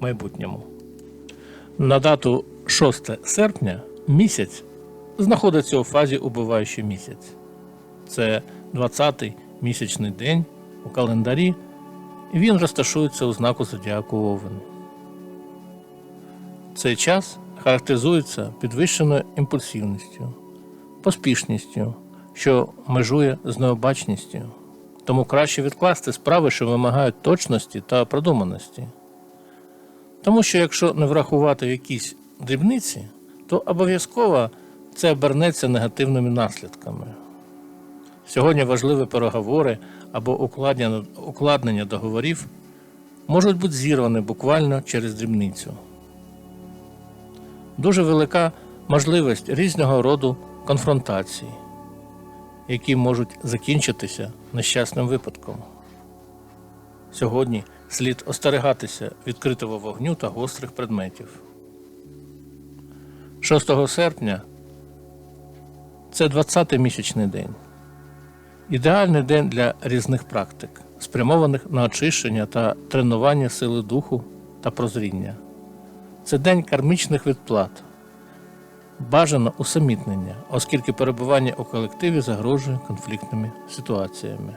майбутньому. На дату 6 серпня місяць знаходиться у фазі убиваючий місяць. Це 20-й місячний день у календарі, і він розташується у знаку зодіаку Овен. Цей час характеризується підвищеною імпульсивністю, поспішністю, що межує з необачністю. Тому краще відкласти справи, що вимагають точності та продуманості. Тому що якщо не врахувати якісь дрібниці, то обов'язково це обернеться негативними наслідками. Сьогодні важливі переговори або укладнення договорів можуть бути зірвані буквально через дрібницю. Дуже велика можливість різного роду конфронтацій, які можуть закінчитися нещасним випадком. Сьогодні слід остерегатися відкритого вогню та гострих предметів. 6 серпня це 20-й місячний день. Ідеальний день для різних практик, спрямованих на очищення та тренування сили духу та прозріння. Це день кармічних відплат. Бажано усамітнення, оскільки перебування у колективі загрожує конфліктними ситуаціями.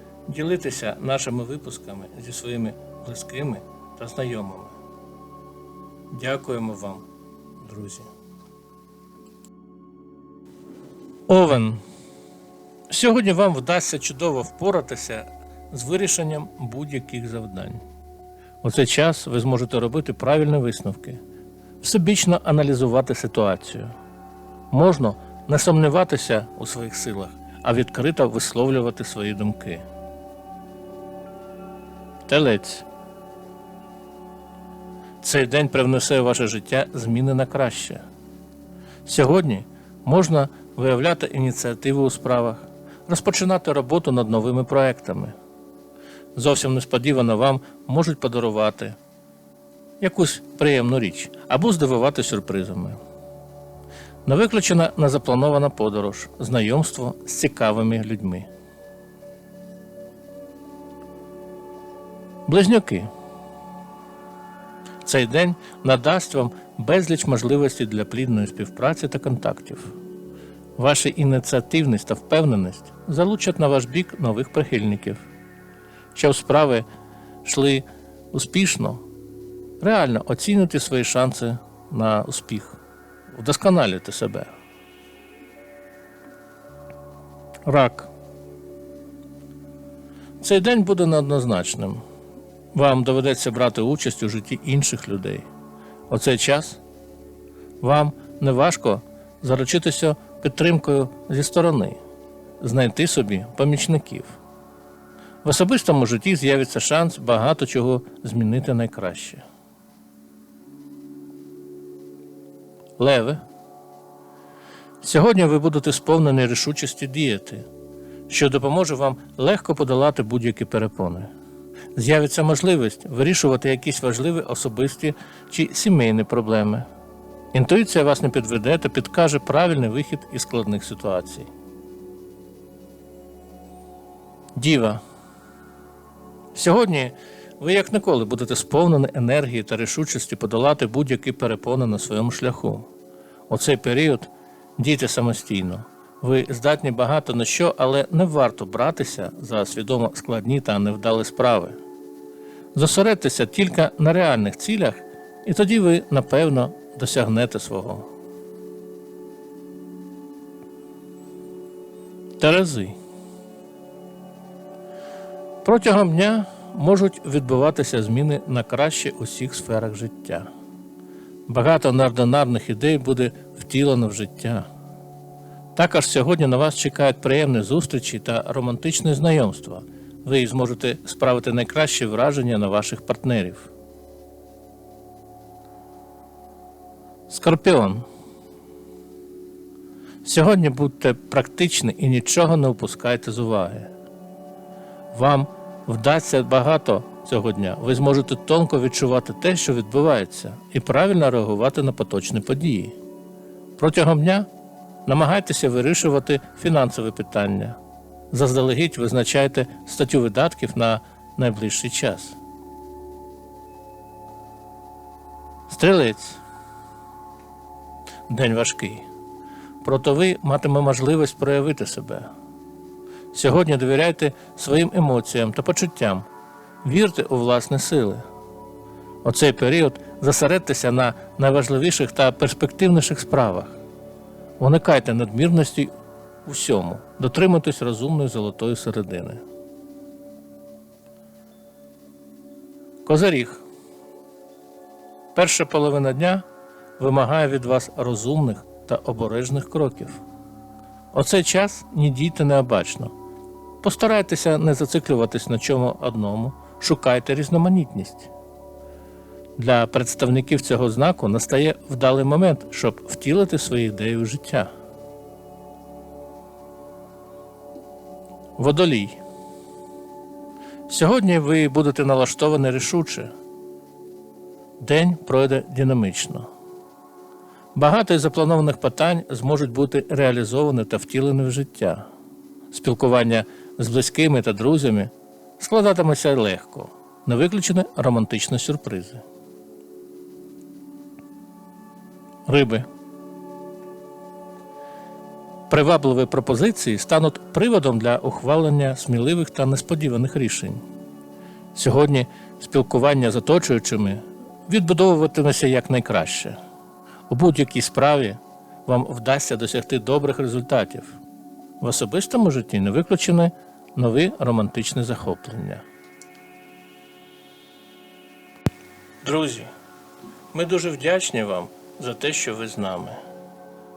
ділитися нашими випусками зі своїми близькими та знайомими. Дякуємо вам, друзі. Овен. Сьогодні вам вдасться чудово впоратися з вирішенням будь-яких завдань. У цей час ви зможете робити правильні висновки, всебічно аналізувати ситуацію. Можна не сумніватися у своїх силах, а відкрито висловлювати свої думки. Телець. Цей день привнесе у ваше життя зміни на краще. Сьогодні можна виявляти ініціативу у справах, розпочинати роботу над новими проектами. Зовсім несподівано вам можуть подарувати якусь приємну річ або здивувати сюрпризами. Не виключена незапланована подорож, знайомство з цікавими людьми. Близнюки. Цей день надасть вам безліч можливостей для плідної співпраці та контактів. Ваша ініціативність та впевненість залучать на ваш бік нових прихильників. Щоб справи йшли успішно, реально оцінюйте свої шанси на успіх, вдосконалюйте себе. Рак. Цей день буде неоднозначним. Вам доведеться брати участь у житті інших людей. У цей час вам не важко заручитися підтримкою зі сторони, знайти собі помічників. В особистому житті з'явиться шанс багато чого змінити найкраще. Леве. Сьогодні ви будете сповнені рішучості діяти, що допоможе вам легко подолати будь-які перепони. З'явиться можливість вирішувати якісь важливі особисті чи сімейні проблеми. Інтуїція вас не підведе та підкаже правильний вихід із складних ситуацій. Діва. Сьогодні ви як ніколи будете сповнені енергії та рішучості подолати будь-які перепони на своєму шляху. У цей період дійте самостійно. Ви здатні багато на що, але не варто братися за свідомо складні та невдалі справи. Зосередьтеся тільки на реальних цілях І тоді ви, напевно, досягнете свого. Терези. Протягом дня можуть відбуватися зміни на краще у всіх сферах життя. Багато неординарних ідей буде втілено в життя. Також сьогодні на вас чекають приємні зустрічі та романтичне знайомства. Ви зможете справити найкраще враження на ваших партнерів. Скорпіон. Сьогодні будьте практичні і нічого не упускайте з уваги. Вам вдасться багато цього дня. Ви зможете тонко відчувати те, що відбувається, і правильно реагувати на поточні події. Протягом дня намагайтеся вирішувати фінансові питання. Заздалегідь визначайте статтю видатків на найближчий час. Стрілець. День важкий. Проте ви матиме можливість проявити себе. Сьогодні довіряйте своїм емоціям та почуттям, вірте у власні сили. У цей період зосередьтеся на найважливіших та перспективніших справах. Уникайте надмірності у всьому, дотримуйтесь розумної золотої середини. Козаріг. Перша половина дня вимагає від вас розумних та обережних кроків. Оцей час не дійте необачно. Постарайтеся не зациклюватись на чому одному, шукайте різноманітність. Для представників цього знаку настає вдалий момент, щоб втілити свої ідеї у життя. Водолій. Сьогодні ви будете налаштовані рішуче. День пройде динамічно. Багато із запланованих питань зможуть бути реалізовані та втілені в життя. Спілкування з близькими та друзями складатиметься легко, не виключені романтичні сюрпризи. Риби. Привабливі пропозиції стануть приводом для ухвалення сміливих та несподіваних рішень. Сьогодні спілкування з оточуючими відбудовуватиметься якнайкраще. У будь-якій справі вам вдасться досягти добрих результатів. В особистому житті не виключені нові романтичні захоплення. Друзі, ми дуже вдячні вам за те, що ви з нами.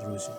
друзі.